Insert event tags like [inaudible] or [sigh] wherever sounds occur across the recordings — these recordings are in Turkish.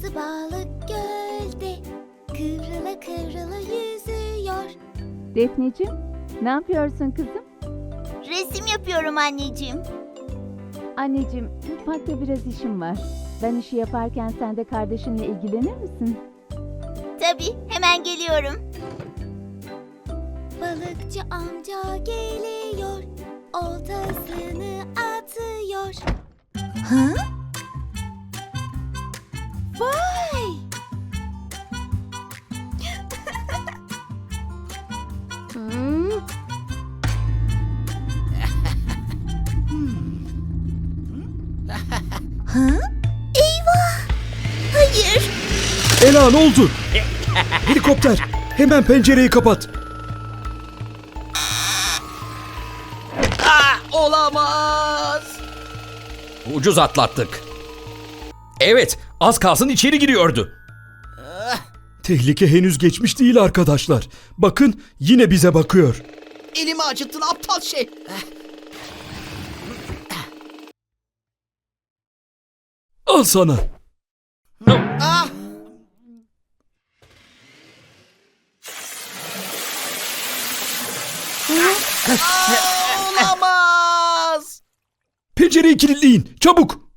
Kırmızı balık gölde kıvrıla kıvrıla yüzüyor. Defneciğim, ne yapıyorsun kızım? Resim yapıyorum anneciğim. Anneciğim, mutfakta biraz işim var. Ben işi yaparken sen de kardeşinle ilgilenir misin? Tabii hemen geliyorum. Balıkçı amca geliyor. Oltasını atıyor. Hı? Vay! Hmm. [laughs] Hı? Eyvah! Hayır! Ela ne oldu? Helikopter hemen pencereyi kapat. Olamaz. Ucuz atlattık. Evet, az kalsın içeri giriyordu. Tehlike henüz geçmiş değil arkadaşlar. Bakın yine bize bakıyor. Elimi acıttın aptal şey. Al sana. Ah! Aa, olamaz. Pencereyi kilitleyin çabuk.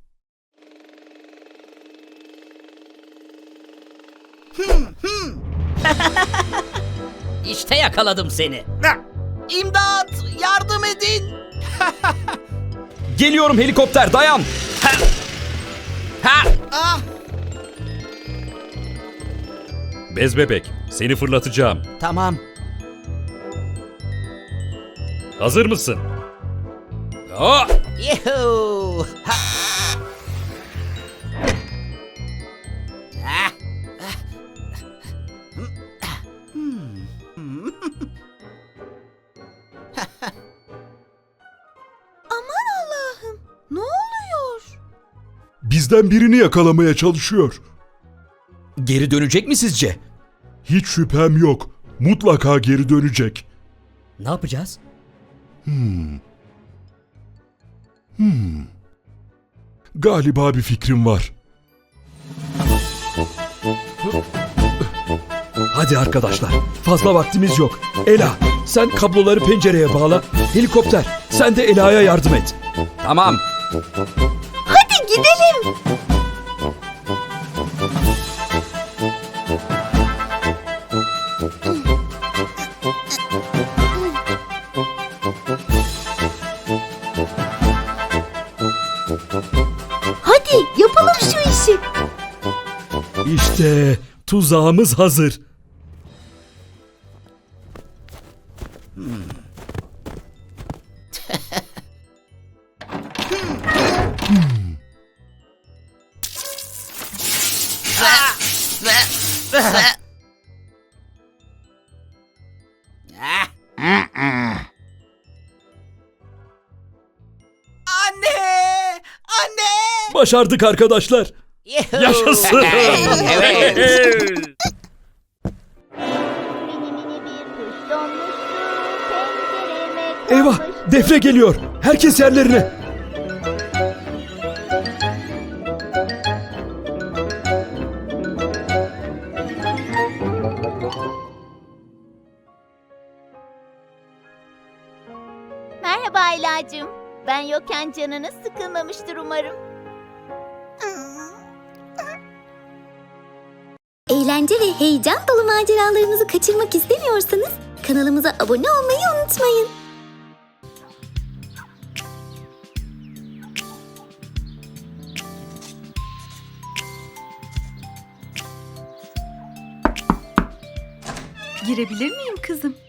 İşte yakaladım seni. İmdat! Yardım edin. Geliyorum helikopter, dayan. Ha! Ah! Bez bebek, seni fırlatacağım. Tamam. Hazır mısın? Oh, Yuhuu. Ha. Bizden birini yakalamaya çalışıyor. geri dönecek mi sizce? Hiç şüphem yok. Mutlaka geri dönecek. Ne yapacağız? Galiba bir fikrim var. Hadi arkadaşlar, fazla vaktimiz yok. Ela, sen kabloları pencereye bağla. Helikopter, sen de Ela'ya yardım et. Tamam. Hadi gidelim. Hadi yapalım şu işi. İşte tuzağımız hazır. Anne! Anne! Başardık arkadaşlar. Yaşasın! [laughs] Eyvah, defne geliyor. Herkes yerlerine. Merhaba Aylacığım. Ben yokken canınız sıkılmamıştır umarım. Eğlence ve heyecan dolu maceralarımızı kaçırmak istemiyorsanız kanalımıza abone olmayı unutmayın. Girebilir miyim kızım?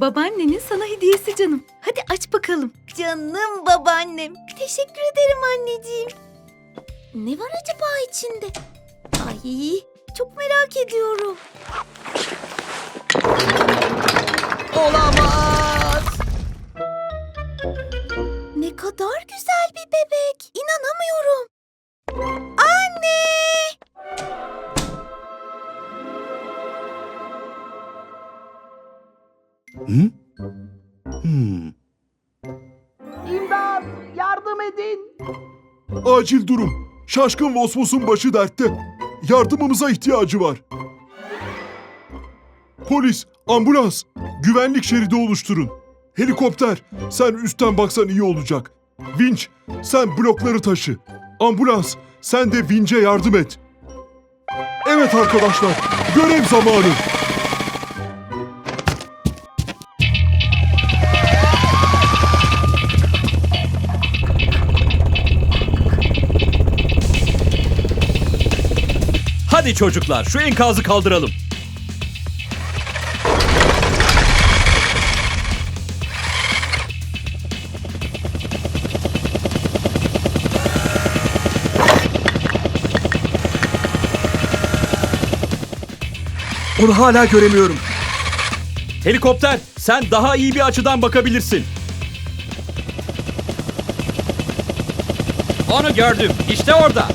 Babaannenin sana hediyesi canım. Hadi aç bakalım. Canım babaannem. Teşekkür ederim anneciğim. Ne var acaba içinde? Ay çok merak ediyorum. Olamaz. Ne kadar güzel bir bebek. İnanamıyorum. Anne! Hı? Hmm. İmdat! Yardım edin. Acil durum. Şaşkın Vosvos'un başı dertte. Yardımımıza ihtiyacı var. Polis, ambulans, güvenlik şeridi oluşturun. Helikopter, sen üstten baksan iyi olacak. Vinç, sen blokları taşı. Ambulans, sen de vince yardım et. Evet arkadaşlar, görev zamanı. Hadi çocuklar şu enkazı kaldıralım. Onu hala göremiyorum. Helikopter sen daha iyi bir açıdan bakabilirsin. Onu gördüm. İşte orada.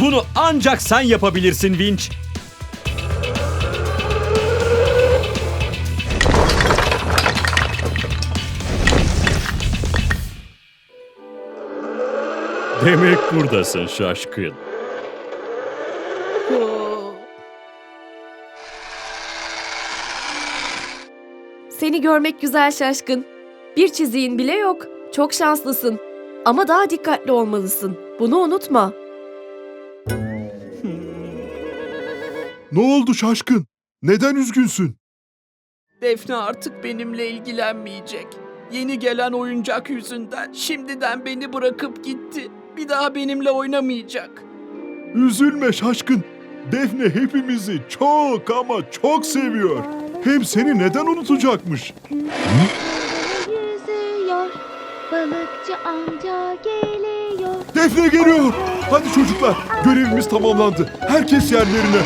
Bunu ancak sen yapabilirsin Vinç. Demek buradasın şaşkın. Seni görmek güzel şaşkın. Bir çiziğin bile yok. Çok şanslısın. Ama daha dikkatli olmalısın. Bunu unutma. Ne oldu şaşkın? Neden üzgünsün? Defne artık benimle ilgilenmeyecek. Yeni gelen oyuncak yüzünden şimdiden beni bırakıp gitti. Bir daha benimle oynamayacak. Üzülme şaşkın. Defne hepimizi çok ama çok seviyor. Hem seni neden unutacakmış? Yüzüyor, balıkçı amca geliyor. Defne geliyor. Hadi çocuklar, görevimiz tamamlandı. Herkes yerlerine.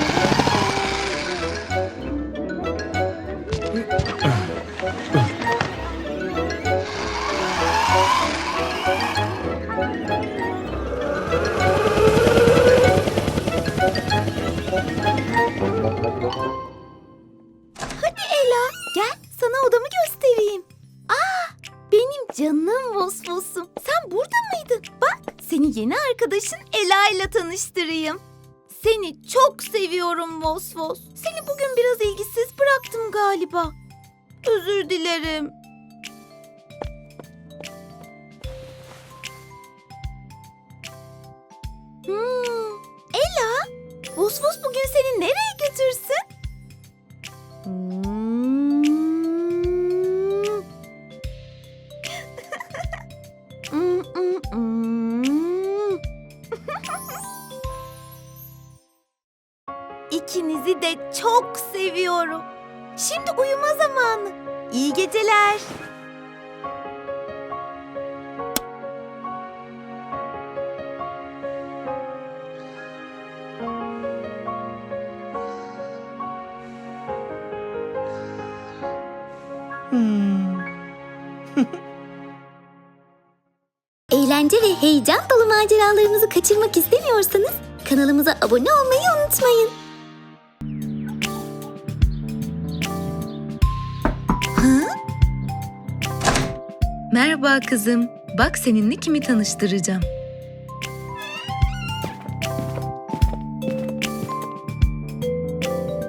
Canım Vosvos'um. Sen burada mıydın? Bak, seni yeni arkadaşın Ela ile tanıştırayım. Seni çok seviyorum Vosvos. Seni bugün biraz ilgisiz bıraktım galiba. Özür dilerim. Hmm, Ela, Vosvos bugün seni nereye götürsün? İkinizi de çok seviyorum. Şimdi uyuma zamanı. İyi geceler. [laughs] Eğlence ve heyecan dolu maceralarımızı kaçırmak istemiyorsanız kanalımıza abone olmayı unutmayın. Merhaba kızım. Bak seninle kimi tanıştıracağım.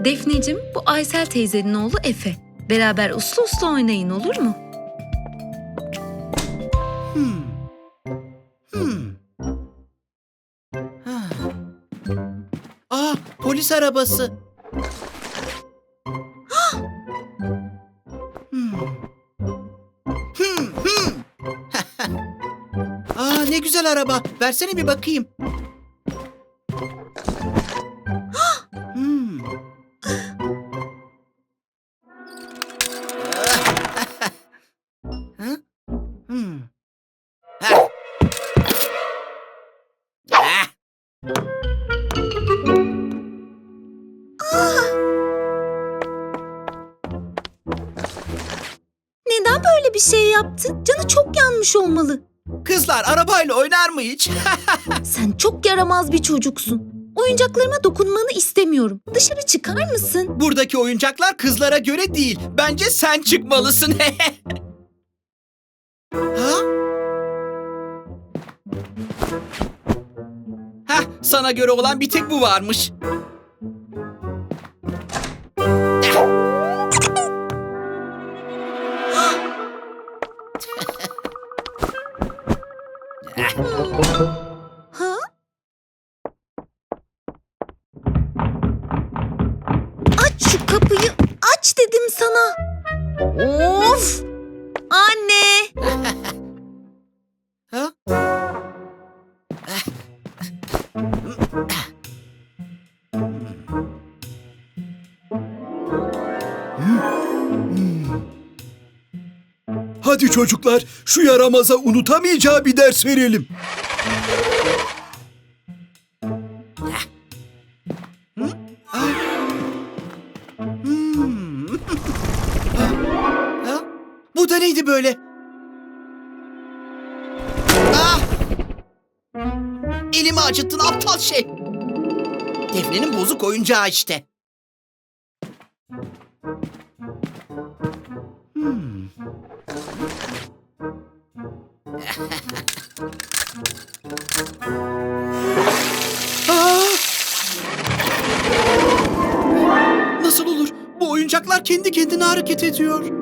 Defneciğim, bu Aysel teyzenin oğlu Efe. Beraber uslu uslu oynayın olur mu? Hmm. Hmm. Ah. Aa, polis arabası. Güzel araba. Versene bir bakayım. Hmm. Hmm. Neden böyle bir şey yaptın? Canı çok yanmış olmalı. Kızlar arabayla oynar mı hiç? [laughs] Sen çok yaramaz bir çocuksun. Oyuncaklarıma dokunmanı istemiyorum. Dışarı çıkar mısın? Buradaki oyuncaklar kızlara göre değil. Bence sen çıkmalısın. [laughs] ha? Heh, sana göre olan bir tek bu varmış. Hadi çocuklar şu yaramaza unutamayacağı bir ders verelim. Aptal şey. Defne'nin bozuk oyuncağı işte. Hmm. [laughs] Nasıl olur? Bu oyuncaklar kendi kendine hareket ediyor.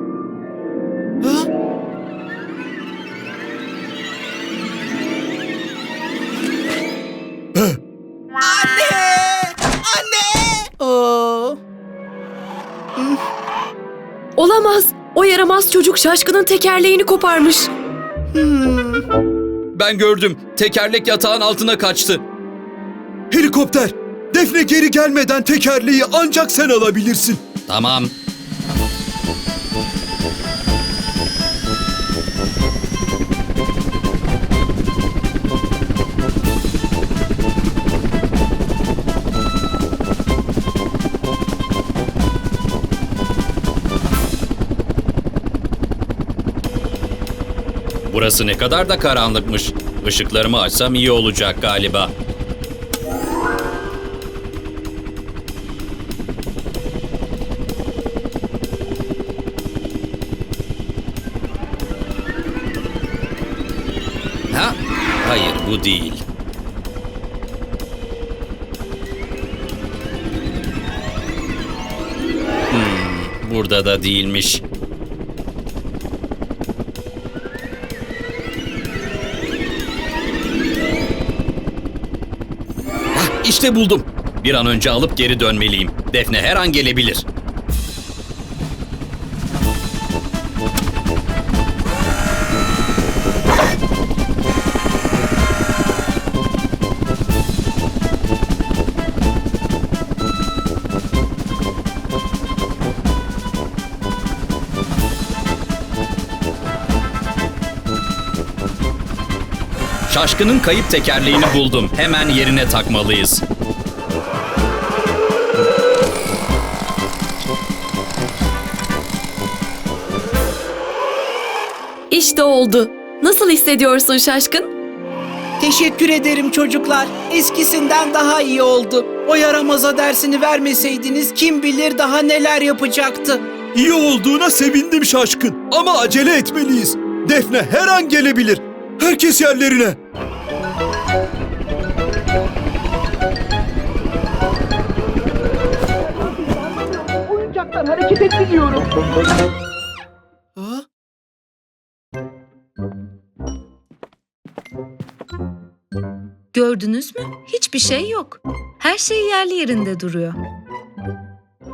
Çocuk şaşkının tekerleğini koparmış. Ben gördüm. Tekerlek yatağın altına kaçtı. Helikopter, Defne geri gelmeden tekerleği ancak sen alabilirsin. Tamam. Burası ne kadar da karanlıkmış. Işıklarımı açsam iyi olacak galiba. Ha? Hayır bu değil. Hmm, burada da değilmiş. İşte buldum. Bir an önce alıp geri dönmeliyim. Defne her an gelebilir. Şaşkının kayıp tekerleğini buldum. Hemen yerine takmalıyız. İşte oldu. Nasıl hissediyorsun şaşkın? Teşekkür ederim çocuklar. Eskisinden daha iyi oldu. O yaramaza dersini vermeseydiniz kim bilir daha neler yapacaktı. İyi olduğuna sevindim şaşkın. Ama acele etmeliyiz. Defne her an gelebilir. Herkes yerlerine. Ha? Gördünüz mü? Hiçbir şey yok. Her şey yerli yerinde duruyor.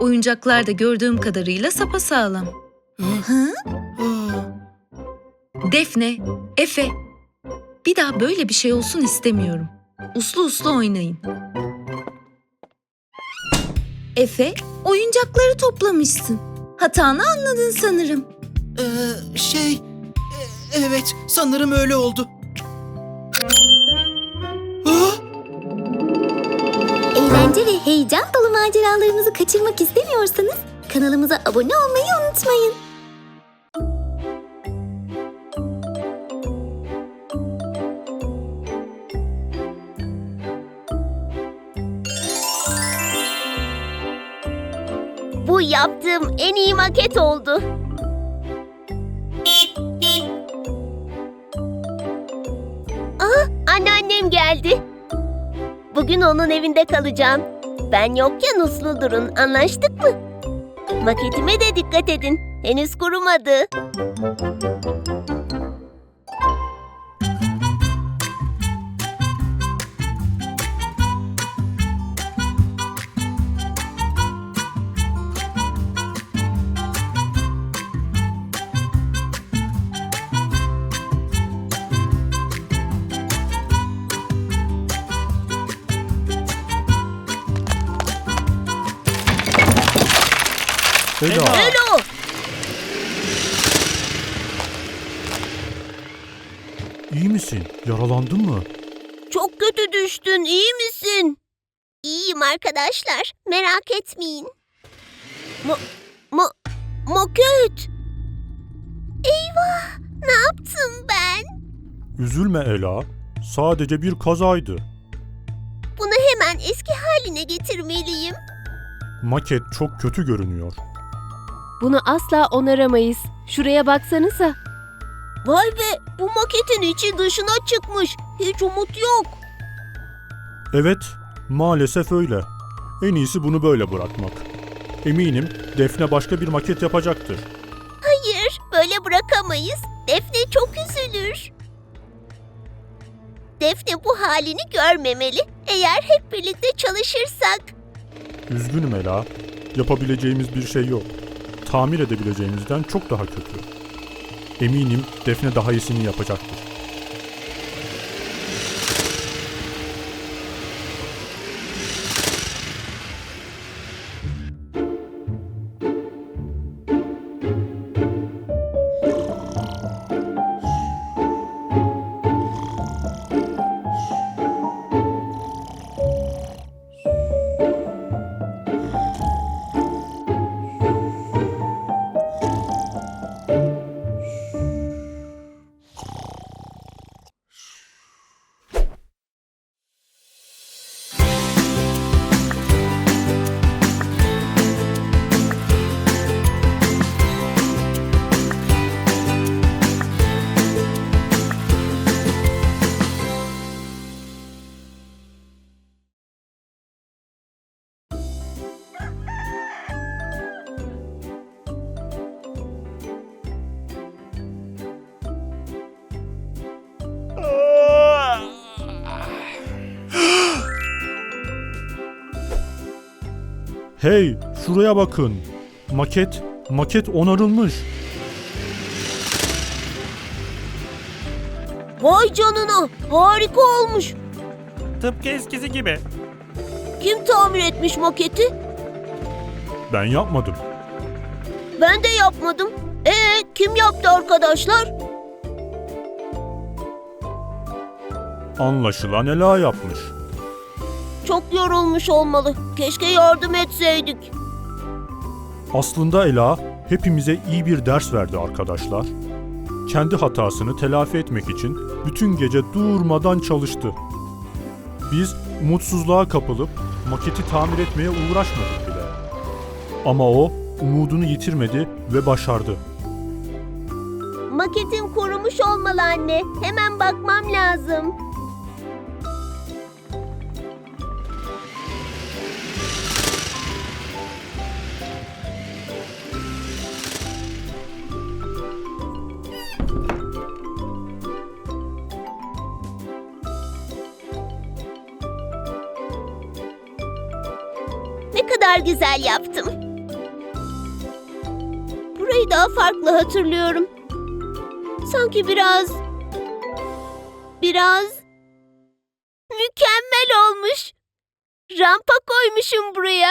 Oyuncaklar da gördüğüm kadarıyla sapasağlam. Ha? Defne, Efe. Bir daha böyle bir şey olsun istemiyorum. Uslu uslu oynayın. Efe, oyuncakları toplamışsın. Hatanı anladın sanırım. Ee, şey... e- Evet, sanırım öyle oldu. Eğlence ve heyecan dolu maceralarımızı kaçırmak istemiyorsanız kanalımıza abone olmayı unutmayın. Bu yaptığım en iyi maket oldu. Arkadaşım geldi. Bugün onun evinde kalacağım. Ben yokken uslu durun, anlaştık mı? Maketime de dikkat edin. Henüz kurumadı. Ela. Elo! İyi misin? Yaralandın mı? Çok kötü düştün, iyi misin? İyiyim arkadaşlar, merak etmeyin. Mo... Mo... Moköt! Eyvah! Ne yaptım ben? Üzülme Ela. Sadece bir kazaydı. Bunu hemen eski haline getirmeliyim. Maket çok kötü görünüyor. Bunu asla onaramayız. Şuraya baksanıza. Vay be, bu maketin içi dışına çıkmış. Hiç umut yok. Evet, maalesef öyle. En iyisi bunu böyle bırakmak. Eminim Defne başka bir maket yapacaktır. Hayır, böyle bırakamayız. Defne çok üzülür. Defne bu halini görmemeli. Eğer hep birlikte çalışırsak. Üzgünüm Ela. Yapabileceğimiz bir şey yok. Tamir edebileceğimizden çok daha kötü. Eminim Defne daha iyisini yapacaktır. Hey, şuraya bakın. Maket, maket onarılmış. Vay canına, harika olmuş. Tıpkı eskisi gibi. Kim tamir etmiş maketi? Ben yapmadım. Ben de yapmadım. Ee, kim yaptı arkadaşlar? Anlaşılan Ela yapmış. Çok yorulmuş olmalı. Keşke yardım etseydik. Aslında Ela hepimize iyi bir ders verdi arkadaşlar. Kendi hatasını telafi etmek için bütün gece durmadan çalıştı. Biz umutsuzluğa kapılıp maketi tamir etmeye uğraşmadık bile. Ama o umudunu yitirmedi ve başardı. Maketim kurumuş olmalı anne. Hemen bakmam lazım. Kadar güzel yaptım. Burayı daha farklı hatırlıyorum. Sanki biraz... Biraz... Mükemmel olmuş. Rampa koymuşum buraya.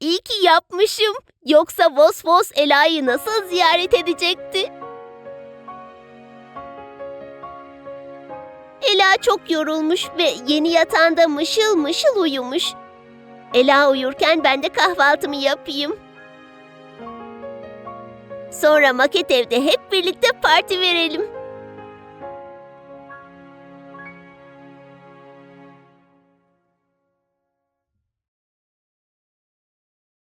İyi ki yapmışım. Yoksa Vos Vos Ela'yı nasıl ziyaret edecekti? Ela çok yorulmuş ve yeni yatağında mışıl mışıl uyumuş. Ela uyurken ben de kahvaltımı yapayım. Sonra maket evde hep birlikte parti verelim.